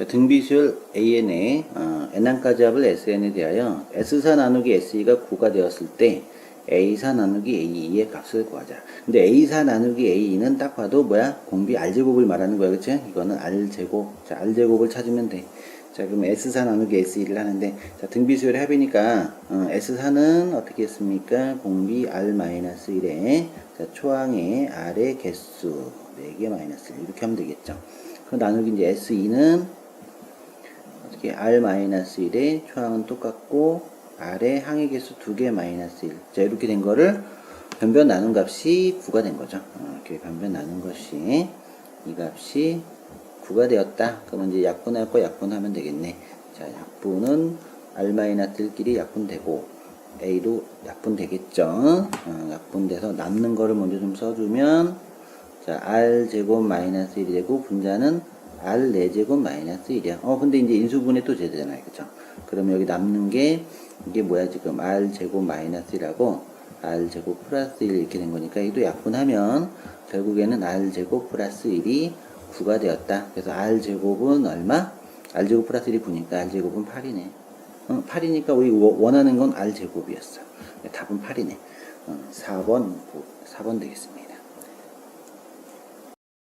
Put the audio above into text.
자, 등비수열 AN의 어, n항까지 합을 SN에 대하여 S4 나누기 SE가 9가 되었을 때 A4 나누기 AE의 값을 구하자. 근데 A4 나누기 AE는 딱 봐도 뭐야? 공비 R제곱을 말하는 거야. 그치? 이거는 R제곱. 자, R제곱을 찾으면 돼. 자, 그럼 S4 나누기 SE를 하는데, 자, 등비수열의 합이니까, 어, S4는 어떻게 했습니까? 공비 R-1에, 자, 초항의 R의 개수, 4개 마이너스 1. 이렇게 하면 되겠죠. 그 나누기 이제 SE는, 어떻게 R-1에 초항은 똑같고, R의 항의 개수 2개 마이너스 1. 자, 이렇게 된 거를 변변 나눈 값이 9가 된 거죠. 어, 이렇게 변변 나눈 것이, 이 값이 9가 되었다. 그러면 이제 약분할 거 약분하면 되겠네. 자, 약분은 R-1끼리 약분되고, A도 약분되겠죠. 어, 약분돼서 남는 거를 먼저 좀 써주면, 자, R제곱 마이너스 1이 되고, 분자는 R 4제곱 마이너스 1이야. 어, 근데 이제 인수분해 또 되잖아요. 그죠? 그러면 여기 남는 게, 이게 뭐야, 지금 R제곱 마이너스 1하고, R제곱 플러스 1 이렇게 된 거니까, 이도 약분하면, 결국에는 R제곱 플러스 1이 9가 되었다. 그래서 R제곱은 얼마? R제곱 플러스 1이 9니까 R제곱은 8이네. 어, 8이니까 우리 워- 원하는 건 R제곱이었어. 답은 8이네. 어, 4번, 4번 되겠습니다.